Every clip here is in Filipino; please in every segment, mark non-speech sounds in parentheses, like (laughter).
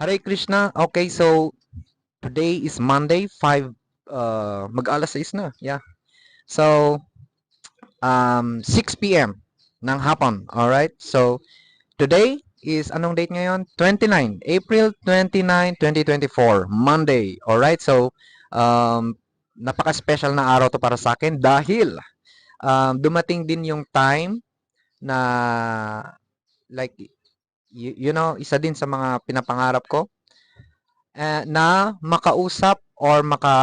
Hare Krishna. Okay, so today is Monday, 5 uh mag-alas 6 na. Yeah. So um 6 p.m. ng hapon. All right? So today is anong date ngayon? 29, April 29, 2024, Monday. All right? So um napaka-special na araw to para sa akin dahil um, dumating din yung time na like you know, isa din sa mga pinapangarap ko eh, na makausap or maka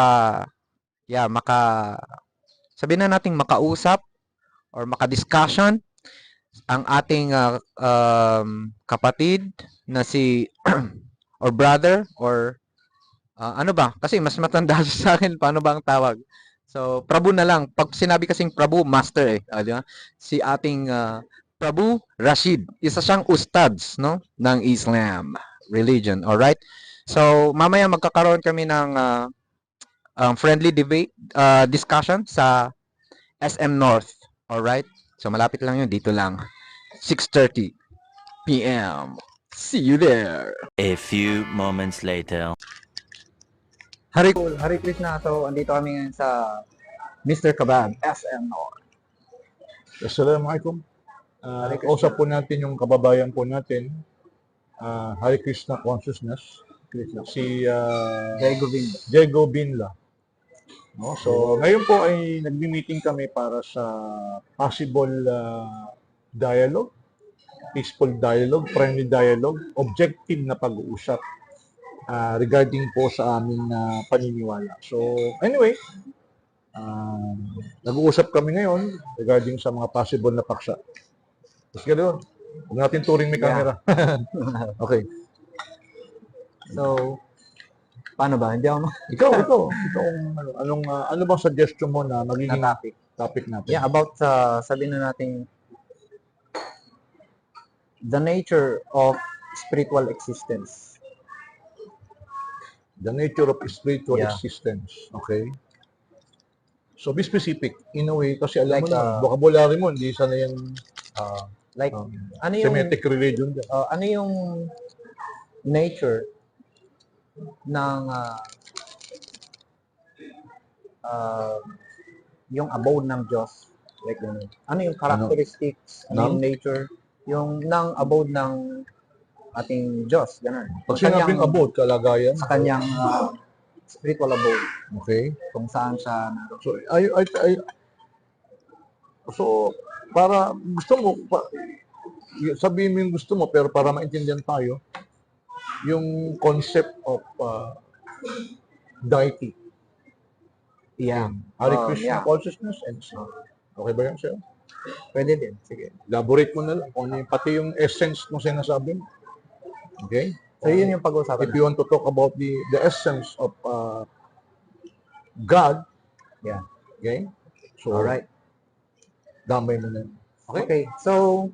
yeah, maka sabihin na nating makausap or maka-discussion ang ating ah, um, kapatid na si (clears throat) or brother or ah, ano ba? Kasi mas matanda (laughs) sa akin. Paano ba ang tawag? So, Prabhu na lang. Pag sinabi kasing Prabhu, master eh. Ah, di ba? Si ating ah, Prabhu Rashid. Isa siyang ustads, no? Ng Islam religion. Alright? So, mamaya magkakaroon kami ng ah, um, friendly debate, ah, discussion sa SM North. Alright? So, malapit lang yun. Dito lang. 6.30 p.m. See you there. A few moments later. Hari, Hari Krishna. So, andito kami ngayon sa Mr. Kabab, SM North. Assalamualaikum. Uh, Krishna. kausap po natin yung kababayan po natin, uh, Hare Krishna Consciousness, si uh, Jai Govind. Diego Binla. No? So, ngayon po ay nagmi-meeting kami para sa possible uh, dialogue, peaceful dialogue, friendly dialogue, objective na pag-uusap uh, regarding po sa aming uh, paniniwala. So, anyway, uh, nag-uusap kami ngayon regarding sa mga possible na paksa. Tapos ganoon, huwag natin turing may Yeah. camera. (laughs) okay. So, paano ba? Hindi ako ma- (laughs) Ikaw, ikaw, ikaw, ano, anong, uh, ano bang suggestion mo na magiging na topic. topic natin? Yeah, about sa sabihin na natin the nature of spiritual existence. The nature of spiritual Yeah. existence. Okay? So, be specific. In a way, kasi alam Like, mo na, uh, vocabulary mo, hindi sana yung uh, Like um, ano yung Semitic religion uh, ano yung nature ng uh, uh, yung abode ng Diyos like ganun. Ano yung characteristics, ano, yung nature, yung ng abode ng ating Diyos, ganun. Pag Sa sinabing kanyang- abode, kalagayan, sa kanyang uh, spiritual abode okay? kung saan siya naroon. So, ay, ay, ay, so, para gusto mo, pa, sabihin mo yung gusto mo, pero para maintindihan tayo, yung concept of uh, deity. Yeah. Hare Oh, Krishna yeah. consciousness and so. Okay ba yan sa'yo? Pwede din. Sige. Elaborate mo na lang kung ano yung, pati yung essence ng sinasabi mo. Okay? So, yun yung If pag-uusapan. you want to talk about the the essence of uh, God, Yeah. okay? So, Alright. Damay mo na. Okay? Okay. So,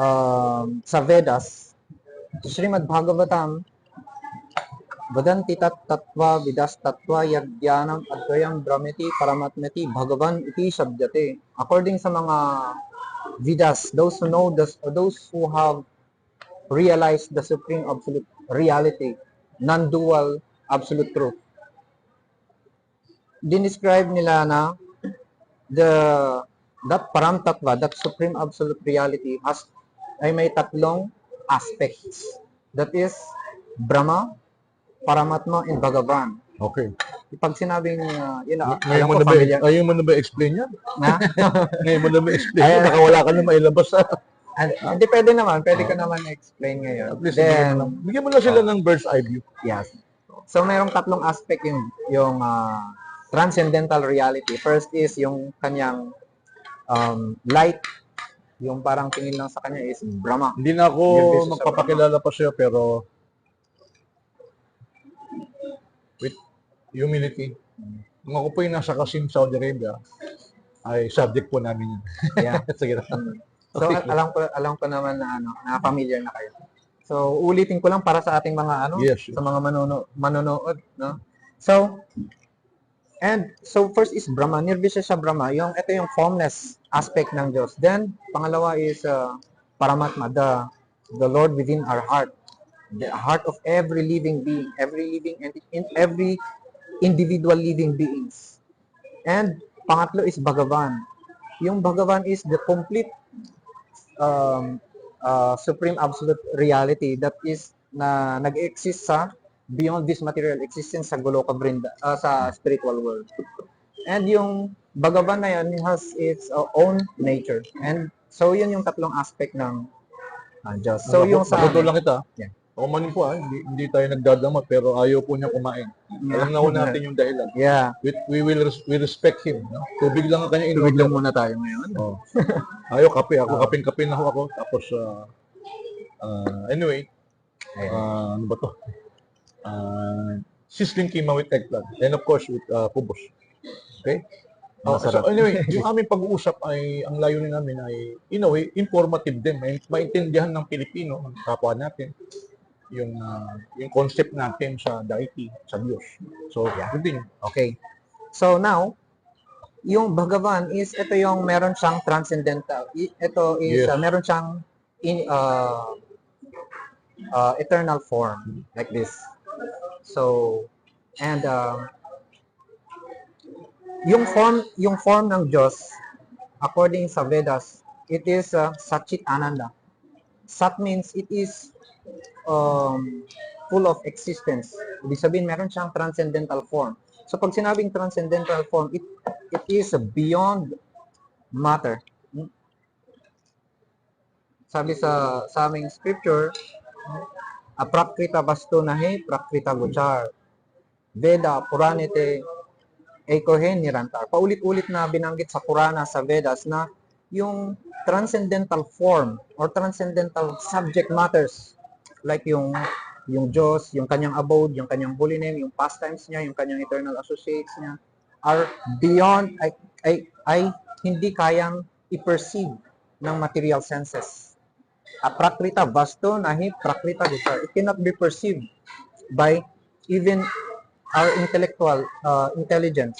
um, sa Vedas, Srimad Bhagavatam, Vadanti tat tatva vidas tatva yagyanam advayam brahmeti paramatmeti bhagavan iti sabdate. According sa mga Vedas, those who know, the, those who have realized the supreme absolute reality, non-dual absolute truth, dinescribe nila na the that param tatva, that supreme absolute reality has ay may tatlong aspects. That is Brahma, Paramatma, and Bhagavan. Okay. Pag sinabing uh, yun na, Ngayon alam mo ko na ba, familiar ayaw mo na ba explain yan? na. Ngayon mo na ba explain yan? (laughs) Baka wala ka na mailabas sa... And, hindi pwede naman, pwede ko naman explain ngayon. At least, Then, bigyan mo lang sila ng bird's eye view. Yes. So merong tatlong aspect yung yung ah, transcendental reality. First is yung kanyang um, light, yung parang tingin lang sa kanya is Brahma. Hindi na Yung ako business sa magpapakilala pa sa'yo, pero with humility, kung ako po yung nasa Kasim, Saudi Arabia, ay subject po namin yun. Yeah. (laughs) Sige na. So Okay. al- alam ko alam ko naman na ano, na familiar na kayo. So ulitin ko lang para sa ating mga ano, Yes. sa mga manono manonood, no? So and so first is Brahma, Nirvishesha Brahma, yung ito yung formless aspect ng Diyos. Then pangalawa is uh, Paramatma, the the Lord within our heart. the heart of every living being, every living and in every individual living beings. And pangatlo is Bhagavan. Yung Bhagavan is the complete um, uh, supreme absolute reality that is na nag-exist sa beyond this material existence sa Goloka Brinda, uh, sa spiritual world. And yung Bhagavan na yan has its uh, own nature. And so yun yung tatlong aspect ng uh, Diyos. So yung sa Naputol lang kita. Yeah. Ako man po ah, hindi, hindi tayo nagdadamot pero ayaw po niya kumain. Alam na ho natin yung dahilan. Yeah. We, we will res- we respect him. No? Tubig lang ang kanya Tubig inuwi lang muna tayo ngayon. Oh. Ayaw kape. Ako kapin-kapin na ho ako. Tapos, ah, ah, anyway, ah, ano ba to? Ah, sizzling kima with eggplant. And of course, with uh, kubos. Okay? Oh, so anyway, yung aming pag-uusap ay, ang layunin namin ay, in a way, informative din. May maintindihan ng Pilipino, ng kapwa natin, yung ah, yung concept natin sa deity, sa Diyos. So, Yeah. continue. Okay. So now, yung Bhagavan is ito yung meron siyang transcendental. Ito is Yes. uh, meron siyang in uh, uh, eternal form like this. So and uh, yung form yung form ng Diyos according sa Vedas, it is uh, Satchit Ananda. Sat means it is um, full of existence. Ibig sabihin, meron siyang transcendental form. So pag sinabing transcendental form, it it is beyond matter. Hmm? Sabi sa sa aming scripture, aprakrita vastu nahi prakrita gochar. Veda Puranete Ekohen Nirantar. Paulit-ulit na binanggit sa Purana, sa Vedas na yung transcendental form or transcendental subject matters like yung yung Diyos, yung kanyang abode, yung kanyang holy name, yung pastimes niya, yung kanyang eternal associates niya are beyond ay, ay, ay hindi kayang i-perceive ng material senses. Aprakrita vasto nahi prakrita gutar. It cannot be perceived by even our intellectual uh, intelligence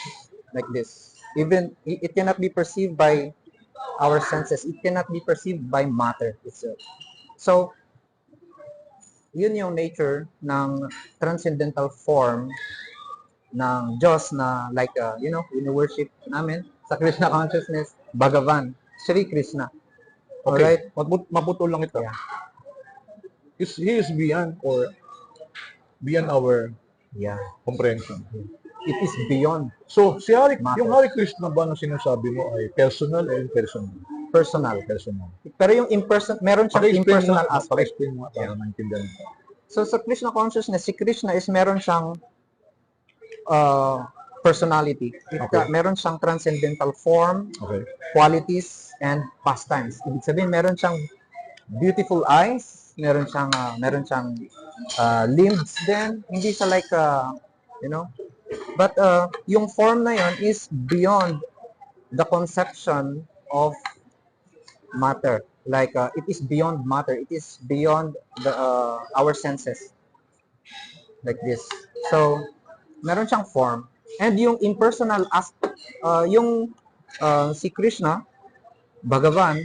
like this. Even it cannot be perceived by our senses. It cannot be perceived by matter itself. So, yun yung nature ng transcendental form ng Diyos na like, uh, you know, worship namin sa Krishna consciousness, Bhagavan, Sri Krishna. Okay. Alright? Maput- maputol lang ito. Yeah. Is, he is beyond or beyond our Yeah. comprehension. It is beyond So, si Hari, Matter. yung Hari Krishna ba na sinasabi mo ay personal o impersonal? personal. Personal. Pero yung imperson, meron siyang impersonal mo, aspect. paki-explain mo para maintindihan ko. So sa Krishna consciousness, si Krishna is meron siyang uh, personality. It, Okay. meron siyang transcendental form, Okay. qualities, and pastimes. Ibig sabihin, meron siyang beautiful eyes, meron siyang uh, meron siyang uh, limbs din. Hindi siya like uh, you know. But uh, yung form na yon is beyond the conception of matter. Like uh, it is beyond matter. It is beyond the uh, our senses. Like this. So meron siyang form. And yung impersonal aspect, uh, yung uh, si Krishna, Bhagavan,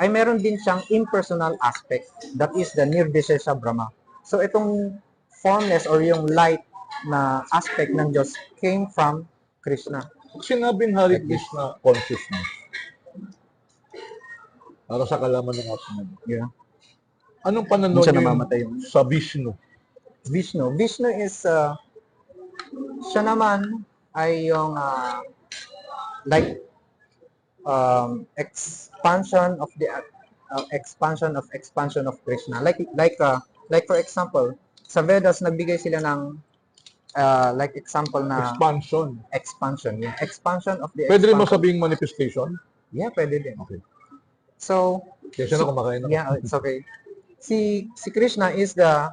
ay meron din siyang impersonal aspect. That is the Nirdeshesha Brahma. So itong formless or yung light na aspect ng Diyos came from Krishna. Sinabing Hari Krishna consciousness, para sa kalaman ng ating Yeah. Anong pananaw niyo namamatay yung sa Vishnu? Vishnu. Vishnu is, uh, siya naman ay yung uh, like um, expansion of the uh, expansion of expansion of Krishna. Like like uh, like for example, sa Vedas nagbigay sila ng uh, like example na Expansion. expansion. Yung expansion of the Pwede rin expansion. masabing manifestation? Yeah, pwede din. Okay. So, Kaya siya na kumakain ako. Yeah, it's okay. Si si Krishna is the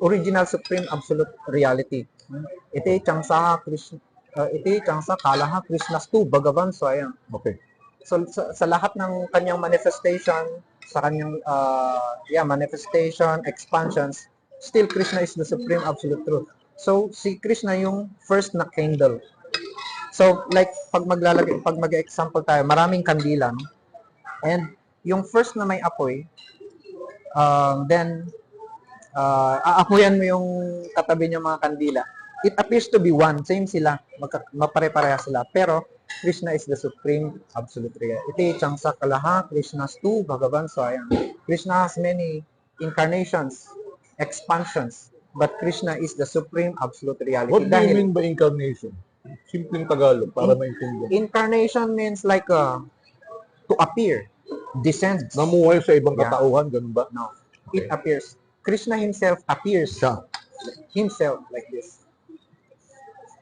original supreme absolute reality. Iti changsa Krishna uh, iti changsa kalaha Krishna's tu Bhagavan Swayam. Okay. So sa, sa lahat ng kanyang manifestation, sa kanyang uh, yeah, manifestation, expansions, still Krishna is the supreme absolute truth. So si Krishna yung first na candle. So like pag maglalagay pag mag-example tayo, maraming kandila no? And yung first na may apoy, um, then uh, aamuyan mo yung katabi niya mga kandila. It appears to be one. Same sila. Magka, mapare-pareha sila. Pero, Krishna is the supreme absolute reality. Iti changsa kalaha, Krishna's two, Bhagavan Swayam. Krishna has many incarnations, expansions. But Krishna is the supreme absolute reality. What do you mean by incarnation? Simpleng Tagalog, para maintindihan. incarnation means like uh, to appear, descends. Namuhay sa ibang Yeah. katauhan, ganun ba? No. Okay. It appears. Krishna himself appears Siya. himself like this.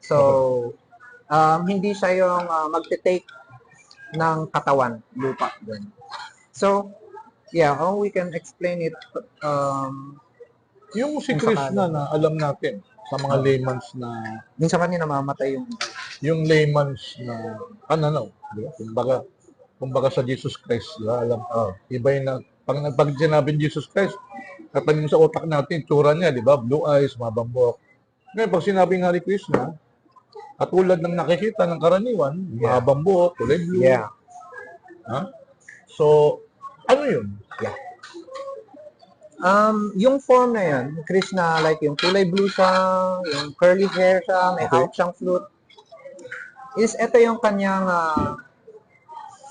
So, um, hindi siya yung uh, magte-take ng katawan, lupa. Ganun. So, yeah, how we can explain it, um, Yung si Krishna na alam natin sa mga layman's na minsan kanya namamatay yung, yung layman's na ano no, di ba? Kumbaga, kumbaga sa Jesus Christ, di ba? Alam, iba yung na, pag, pag sinabing Jesus Christ, katanim sa utak natin, tsura niya, di ba? Blue eyes, mabambok. Ngayon, pag sinabing Hari Krishna, katulad ng nakikita ng karaniwan, Yeah. mahabang buhok, kulay blue. yeah, Ha? So, ano yun? Um, yung form na yan, Krishna, like yung kulay blue siya, yung curly hair siya, may Okay. hawak siyang flute, is ito yung kanyang ah,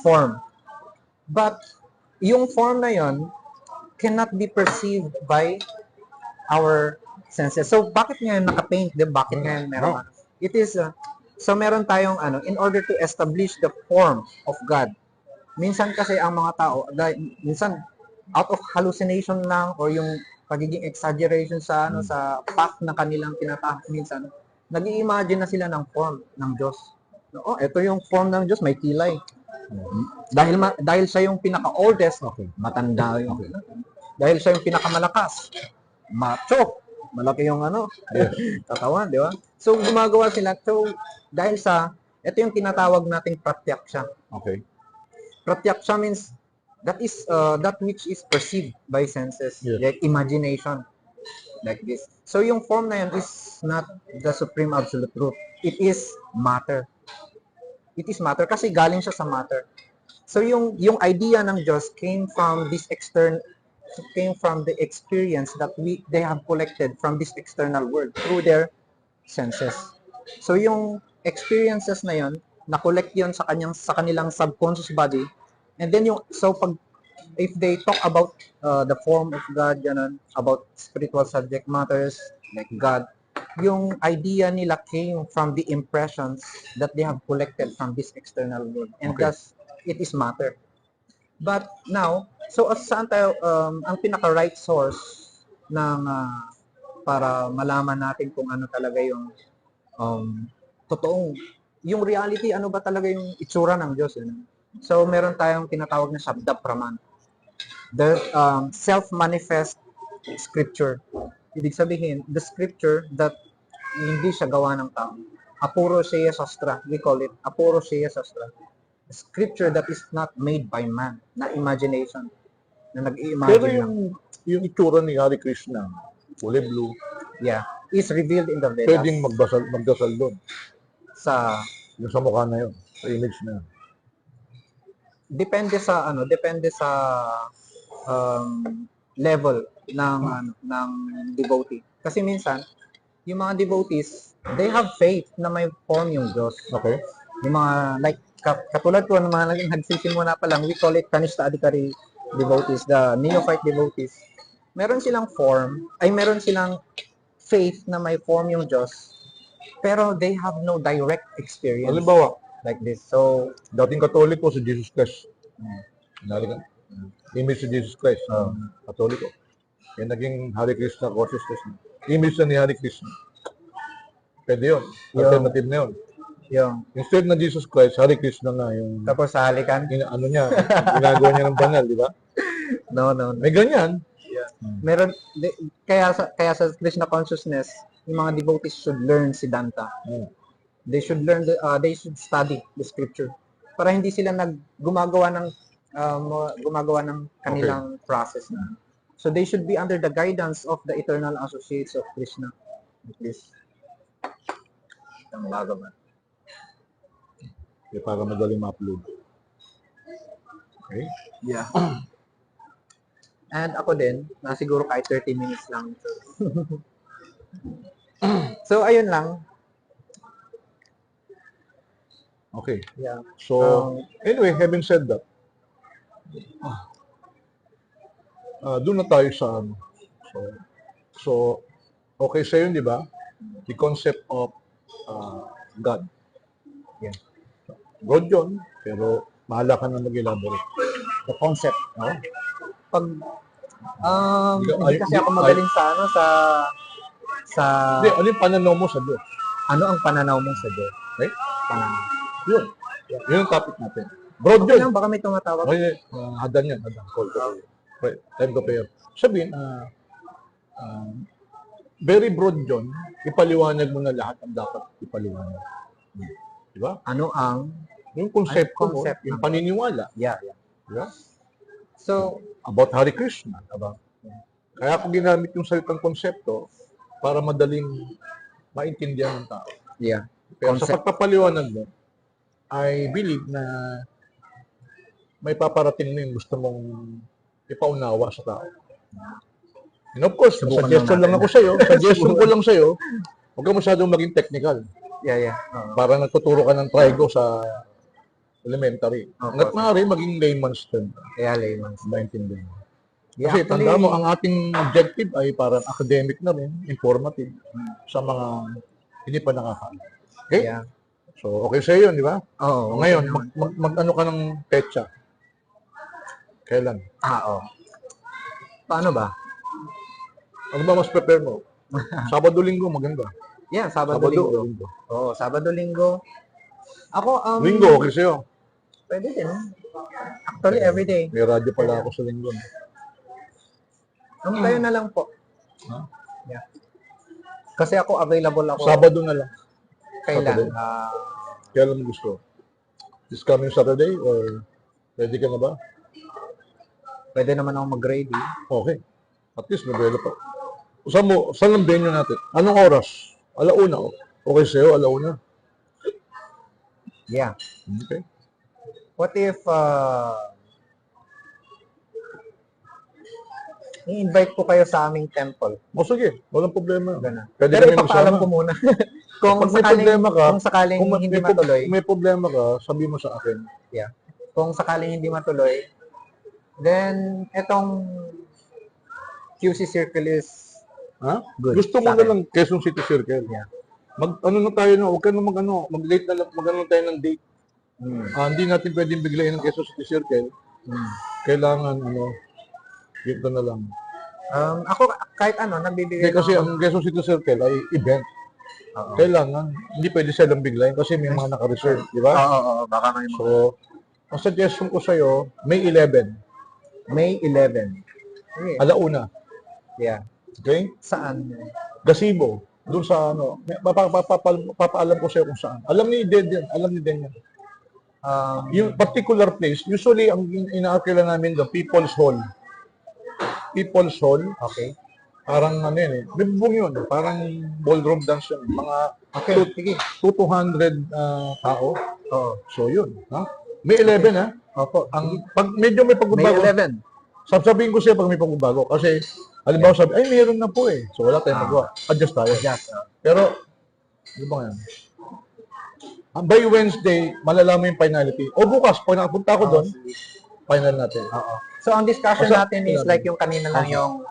form. But, yung form na yon cannot be perceived by our senses. So, bakit ngayon naka-paint? Di ba? Bakit ngayon meron? ano? It is, ah, so meron tayong ano, in order to establish the form of God, minsan kasi ang mga tao, minsan out of hallucination lang or yung pagiging exaggeration sa ano sa path na kanilang tinatahak minsan nag-i-imagine na sila ng form ng Diyos. Oh, ito yung form ng Diyos, may kilay. Dahil ma- dahil siya yung pinaka-oldest, Okay. matanda yung Dahil siya yung pinakamalakas, macho, malaki yung ano, (laughs) katawan, di ba? So gumagawa sila. So dahil sa ito yung tinatawag nating pratyaksha. Okay. Pratyaksha means that is uh, that which is perceived by senses, Yes. like imagination, like this. So yung form na yun is not the supreme absolute truth. It is matter. It is matter kasi galing siya sa matter. So yung yung idea ng Diyos came from this external came from the experience that we they have collected from this external world through their senses. So yung experiences na yon, na-collect yon sa kanyang sa kanilang subconscious body. And then yung so pag if they talk about uh, the form of God, ganun, about spiritual subject matters like God, yung idea nila came from the impressions that they have collected from this external world. And Okay. thus, it is matter. But now, so as saan tayo, um, ang pinaka-right source ng ah, para malaman natin kung ano talaga yung um, totoong, yung reality, ano ba talaga yung itsura ng Diyos. Yun. So, meron tayong tinatawag na Shabda Praman. The um, self-manifest scripture. Ibig sabihin, the scripture that hindi siya gawa ng tao. Apuro Shea Sastra. We call it Apuro Shea Sastra. Scripture that is not made by man, na imagination, na Pero nag-i-imagine lang. yung, yung itsura ni Hari Krishna, kulay blue, Yeah, is revealed in the Vedas. pwedeng magdasal, magdasal doon. sa Yung sa mukha na yun, sa image na yun. depende sa ano, depende sa um, level ng ano, ng devotee. Kasi minsan, yung mga devotees, they have faith na may form yung Diyos. Okay? Yung mga like katulad ko ng mga naging nagsisimula pa lang, we call it Kanishta Adhikari devotees, the neophyte devotees. Meron silang form, ay meron silang faith na may form yung Diyos, pero they have no direct experience Halimbawa, like this. So, dating katoliko si Jesus Christ. Nari ka? Image si Jesus Christ. Oh. Katoliko. Yan naging Hari Krishna consciousness. Image na ni Hari Krishna. Pwede yun. Alternative na yun. Yung Instead na Jesus Christ, Hari Krishna nga yung tapos sa halikan, ina, ano niya, ginagawa niya ng banal, di ba? no, no, no. May ganyan. Meron, di, kaya sa, kaya sa Krishna consciousness, yung mga devotees should learn Siddhanta. Mm. They should learn, the, uh, they should study the scripture. Para hindi sila nag gumagawa ng um, gumagawa ng kanilang process na. So they should be under the guidance of the eternal associates of Krishna. This. Ang Bhagavan. Eh, para madaling ma-upload. Okay? Yeah. (clears throat) And ako din, na siguro kahit 30 minutes lang. (clears throat) so, ayun lang. Okay. Yeah. So, Um, anyway, having said that, ah, doon na tayo sa ano. So, so okay sa yun, di ba? The concept of ah, God. Yeah. God yun, pero mahala ka na mag-elaborate. the concept, no? Pag, um, Hindi ka- hindi ay- kasi di- ako magaling sa, ano, sa, sa, Hindi, ano yung pananaw mo sa Diyos? ano ang pananaw mo sa Diyos? Okay? Pananaw. Yun. Yun ang topic natin. Broad Okay yun. lang, baka may tumatawag. Okay, uh, hadan yan, hadan. Call ko. Right, time to pair. Sabihin, ah, ah, very broad yun. Ipaliwanag mo na lahat ang dapat ipaliwanag. Di ba? Ano ang, Yung konsepto mo, concept yung ng- paniniwala. yeah, yeah. Ba? So, About Hari Krishna. About, kaya ako ginamit yung salitang konsepto para madaling maintindihan ng tao. yeah. Pero Concept. sa pagpapaliwanag mo, I believe na may paparating mo yung gusto mong ipaunawa sa tao. And of course, Subukan suggestion lang lang ako sa'yo, (laughs) suggestion ko lang sa'yo, huwag ka masyadong maging technical. Yeah, yeah. Oo. Para nagtuturo ka ng trigo sa elementary. Of Hanggat maaari, maging layman's term. Kaya layman. Maintindihan mo. Yeah, Kasi actually, tanda mo, ang ating objective ay parang academic na rin, informative, sa mga hindi pa nakakaalam. Okay? Yeah. So, okay sa'yo yun, di ba? Oo. Ngayon, okay mag, mag, mag- ano ka ng petsa? Kailan? Ah, oo. Paano ba? Ano ba mas prepare mo? (laughs) Sabado, linggo, maganda. Yeah, Sabado, Sabado, Linggo. linggo. Oo, Sabado, Linggo. Ako, um, Linggo, okay sa'yo. Pwede din. Actually, everyday. May radyo pala ako sa linggo. Um, kayo na lang po. Ha? Yeah. Kasi ako available ako Sabado na lang. kailan. Saturday. Ah, Kailan mo gusto? This coming Saturday or ready ka na ba? pwede naman ako mag-ready. Okay. At least velo pa. Saan mo, saan ang venue natin? Anong oras? Alauna. oh. Okay sa'yo, alauna. Yeah. Okay. What if uh, i-invite ko kayo sa aming temple? O sige, walang problema. Ganun. Pwede Pero kami ipapaalam magsama. ko muna. (laughs) kung Pag may sakaling, problema ka, kung sakaling Kung hindi may, prob- matuloy, may problema ka, sabi mo sa akin. kung sakaling hindi matuloy, then etong QC circle is Ha? good. Gusto mo sa na akin. lang Quezon City Circle. Yeah. Mag ano na tayo na, huwag ka na mag ano, mag-late na lang, mag ano tayo ng date. Hmm. Ah, hindi natin pwedeng biglayin ng Quezon City Circle. Hmm. Kailangan ano, dito na lang. Um, ako kahit ano, nagbibigay Hindi kasi ako- ang Quezon City Circle ay event. Oo. Kailangan, hindi pwede silang biglayin kasi may mga naka-reserve, di ba? Oo, oo, baka may mga- So, ang suggestion ko sa'yo, May 11, May 11. Okay. alauna. Yeah. Okay? Saan? Gazebo. Doon sa ano, may- papa, papa, papa- papaalam ko sa'yo kung saan. Alam ni Den yan, alam ni Den yan. Um, Yung particular place, usually ang in- inaakila namin doon, People's Hall. People's Hall, okay. parang ano yun eh, bibubong yun, parang ballroom dance yun. Mga Okay, Two- sige. 2 to 100 ah, tao. Oo. So yun, ha? May 11 ha? Opo. Ang pag medyo may May pagbabago, 11. sasabihin ko siya pag may pagbabago kasi halimbawa sabi, ay meron na po eh. So wala tayong Ah. magawa. Adjust tayo. Just, uh, Pero, ano ba yan? Ah, By Wednesday, malalaman yung finality. O bukas, pag nakapunta ako doon, final natin. oo. So, ang discussion Basta- natin is like yung kanina lang yung,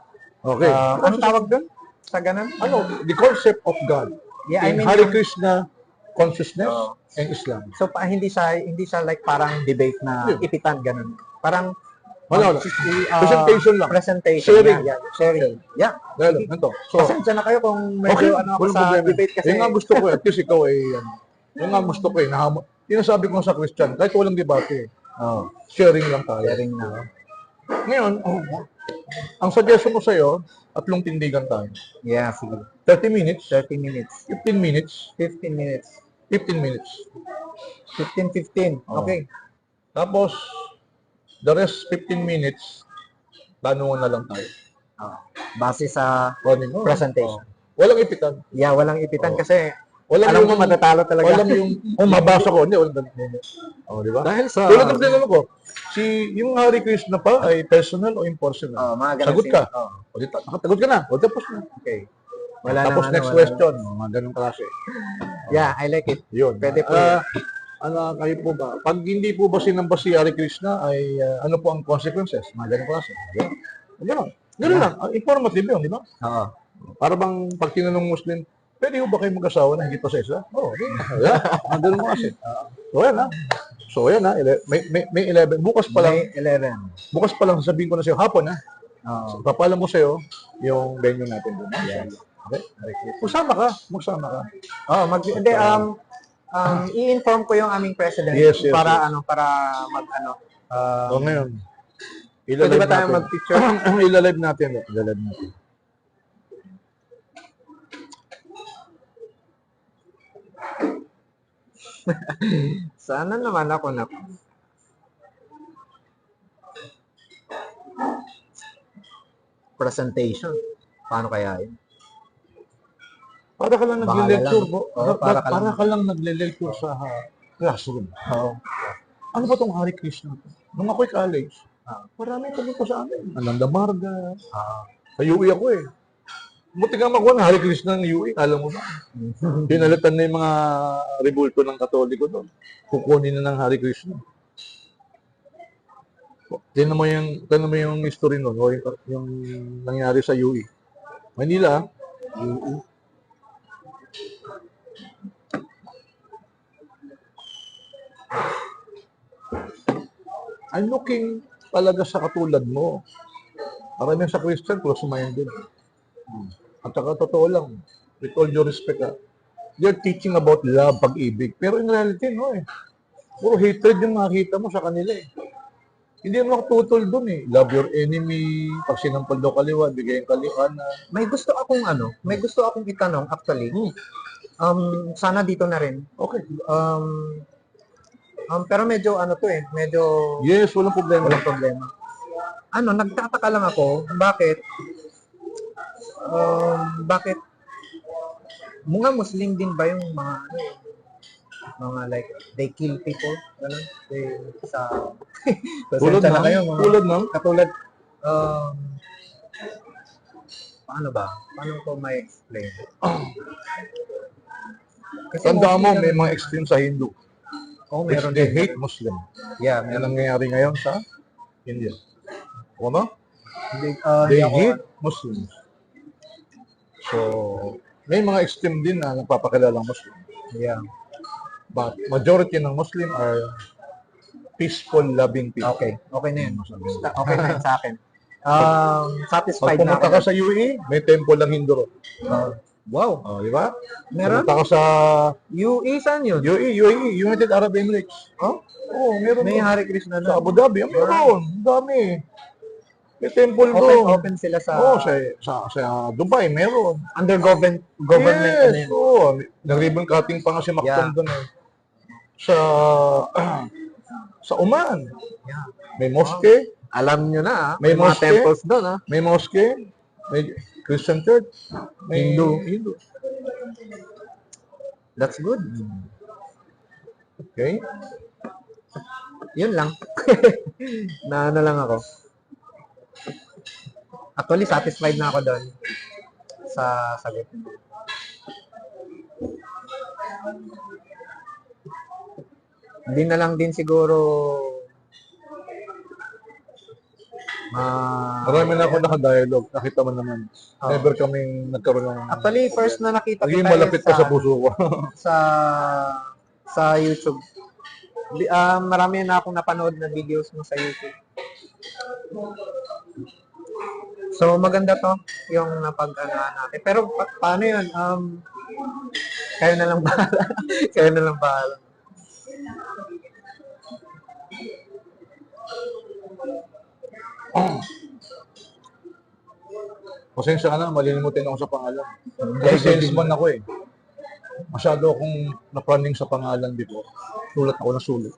Okay. uh, anong tawag doon? Sa ganun? ano, the concept of God. Yeah, I in mean, Hare yung- Krishna consciousness and Islam. so pa, hindi siya hindi siya like parang debate na Yeah. ipitan ganun. Parang Wala, wala. uh, Presentation lang. Presentation. Sharing. Yeah, yeah, sharing. Yeah. Dahil, ito. So, Pasensya na kayo kung medyo okay, ano ako walang sa problema. debate kasi. Yung nga gusto ko, at least ikaw ay, ano, yung nga gusto ko eh, nahama, sinasabi ko sa Christian, kahit walang debate, Oh, sharing lang tayo. sharing na. Ngayon, oh, ang suggestion ko sa'yo, tatlong tindigan tayo. Yeah, sige. 30 minutes, 30 minutes. 15 minutes, 15 minutes. 15 minutes. 15, 15. Oh. Okay. Tapos, the rest 15 minutes, tanungan na lang tayo. Oh. Base sa Running, oh. presentation. Oh. Walang ipitan. Yeah, walang ipitan Oh. kasi Walang Alam yung, ko matatalo talaga. walang yung, kung mabasa ko, hindi, walang Oh, di ba? Dahil sa... Tulad ng tinanong ko, si, yung Hare Krishna pa ay personal o impersonal? Oh, mga Sagot ka. Oh, O, di, nakatagot ka na. O, tapos na. okay. Wala tapos nang next ano, wala question. O, Mga ganun klase. (laughs) Yeah, I like it. Yun. Pwede po Ah, ano, kayo po ba? Pag hindi po ba sinamba si Hare Krishna, ay ah, ano po ang consequences? Mga ganun klase. Ganun. Ganun. Ganun lang. Ah, Informative yun, di ba? Oo. Para bang pag tinanong Muslim, pwede ho ba kayo mag-asawa na higit pa sa isa? Oo, okay. Yeah. Ganun mo kasi. So, yan ha. So, yan ha. May, may, may 11. Bukas pa lang, May 11. bukas pa lang sasabihin ko na sa'yo, hapon ha. Oo. Papalam ko sa'yo yung venue natin doon. Okay? Magsama ka. Magsama ka. Oh, mag hindi um um i-inform ko yung aming president Yes, yes, para yes. ano para mag ano uh, So, ngayon, pwede ilalive ba tayo natin. mag-picture? (clears throat) ilalive natin. Ilalive natin. Sana naman ako na presentation. Paano kaya yun? Para ka lang nagle-lecture lang. Oo, para, para ka para lang. ka lang nagle-lecture sa ha, classroom. Oo. Ano ba tong Hare Krishna? Nung ako'y college, Ah. marami pumunta sa amin. Ananda Marga. Ah. Sa UE ako eh. Buti nga makuha ng Hare Krishna ng UE, alam mo ba? Pinalitan na yung mga rebulto ng Katoliko doon. Kukunin na ng Hare Krishna. Tingnan mo yung, tingnan mo yung history o yung, yung nangyari sa UE. Manila, UE. I'm looking talaga sa katulad mo. Karamihan sa Christian, close-minded. At saka totoo lang, with all due respect, ah, they're teaching about love, pag-ibig. Pero in reality, no eh. Puro hatred yung makikita mo sa kanila eh. Hindi mo nakatutol dun eh. Love your enemy, pag sinampal daw kaliwa, bigay ang kalikanan. May gusto akong ano, may gusto akong itanong actually. Hmm. Um sana dito na rin. Okay. Um um pero medyo ano to eh, medyo Yes, walang problema. walang problema. Ano, nagtataka lang ako, bakit um bakit mga Muslim din ba yung mga ano mga like they kill people ganun they sa (laughs) Tulad ng, na kayo mga tulad ng, katulad um paano ba paano ko may explain (clears throat) kasi tandaan mo, may mga extreme sa Hindu. oh, meron they hate Muslim. yeah Yan meron ang nangyayari ngayon sa India. O ba? Hindi, ah, They hindi ako- hate Muslims. So, may mga extreme din na nagpapakilalang Muslim. yeah But majority ng Muslim are peaceful, loving people. okay okay na yun okay na yun sa akin um Pag satisfied na pumunta ako ka sa UAE, may temple ng Hindu ron. Ah, wow Oh, di ba? meron Pumunta ka sa UE saan yun UAE, UAE, United Arab Emirates. oh Oo, meron may doon. Hare Krishna Sa na Abu Dhabi, meron. Ang dami. May temple open doon. open sila sa Oo, sa, sa, sa Dubai, meron. under government government ano yes, yun oo. Nag-ribbon cutting pa nga si Macton Yeah. doon eh. Sa, (clears throat) sa Oman. Yeah. May mosque, alam nyo na ah. May mga mosque? temples doon ah may mosque, may Christian church, may Hindu. Hindu. that's good Okay? yun lang (laughs) na ano lang ako actually satisfied na ako doon sa sagot hindi na lang din siguro ma Marami na ako nakadialogue. Nakita mo naman. Oo. Never kaming nagkaroon ng... actually first na nakita ko Naging malapit ka sa puso ko. (laughs) sa sa YouTube. Ah, marami na akong napanood na videos mo sa YouTube. So maganda to yung napag ano natin. Pero pa- paano yun? Um, kayo na lang bahala. (laughs) kayo na lang bahala. Pasensya ka na, malilimutin ako sa pangalan. Kasi salesman ako eh. Masyado akong napraning sa pangalan before. Sulat ako na sulat.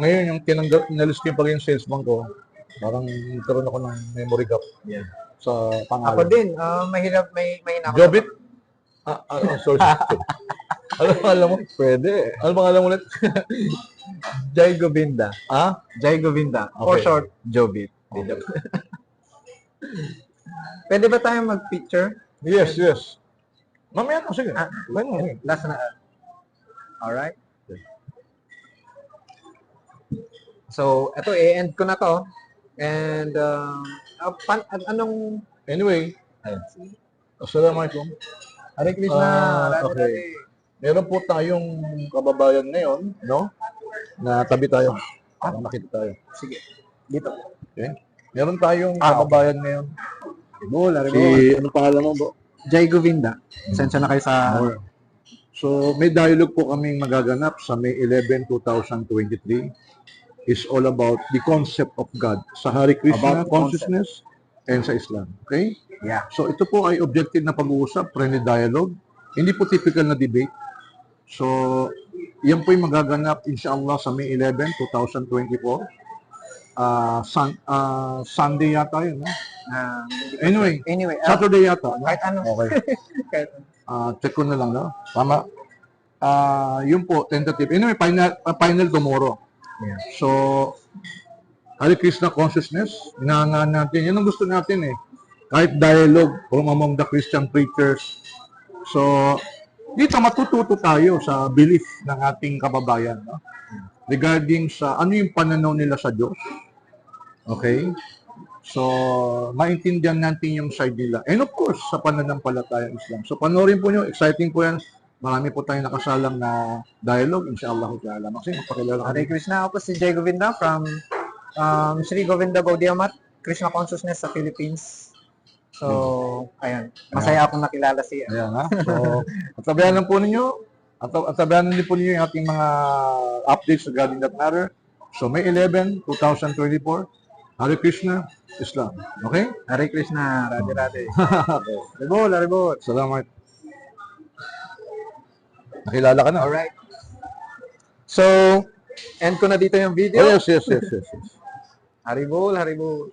Ngayon, yung tinanggap, inalis ko yung pagiging salesman ko, parang nagkaroon ako ng memory gap Yeah. sa Ako pangalan. din, ah, mahirap may may Jobit? Ah, ah, ah, sorry. Ano (laughs) pangalan mo? Pwede. Ano pangalan mo ulit? (laughs) Jai Govinda. Ah? Jai Govinda. For Okay. short, Jobit. Okay. (laughs) Pwede ba tayo mag-picture? Yes, yes. Mamaya na, sige. Ah, sige. Last na. Alright. So, eto, i-end ko na to. And, um, uh, pan- an- anong... Anyway, Assalamualaikum. Hare Krishna. Ah, Radhe okay. Radhe. Meron po tayong kababayan ngayon, no? Na tabi tayo. Para makita tayo. Sige. Dito. Okay? Meron tayong Ah, okay. kababayan ngayon. Bol, Si, ano pangalan mo, bro? Jai Govinda. Sensya na kayo sa... More. So, may dialogue po kaming magaganap sa May 11, 2023. Is all about the concept of God sa Hari Krishna About consciousness and sa Islam. Okay? Yeah. So, ito po ay objective na pag-uusap, friendly dialogue. Hindi po typical na debate. So, yan po yung magaganap inshallah sa May 11, 2024. Ah, sun, ah, Sunday yata yun. No? Ah, Anyway, anyway, ah, Saturday yata. No? kahit ano. Okay. (laughs) Kahit, Ah, check ko na lang, no? Tama. Ah, yun po, tentative. Anyway, final, ah, final tomorrow. Yeah. So, Hare Krishna consciousness, inaangaan natin. Yan ang gusto natin eh. Kahit dialogue from among the Christian preachers. So, dito matututo tayo sa belief ng ating kababayan. No? Regarding sa ano yung pananaw nila sa Diyos. Okay? So, maintindihan natin yung side nila. And of course, sa pananampalatayang Islam. So, panoorin po nyo. Exciting po yan. Marami po tayong nakasalang na dialogue. Inshallah. Ta'ala. Maxine, pakilala Hare kami. Krishna. Ako po si Jai Govinda from um, Sri Govinda Gaudiamat, Krishna Consciousness sa Philippines. So, ayun. Masaya akong nakilala si Ayan ha. So, (laughs) at sabihan lang po ninyo. At, at sabihan din po ninyo yung ating mga updates regarding that matter. So, May 11, 2024. Hare Krishna, Islam. Okay? Hare Krishna. Radhe Radhe. (laughs) Haribol, Haribol. Salamat. Nakilala ka na. Alright. So, end ko na dito yung Oh, video. yes, yes, yes, yes. yes. Haribol, Haribol.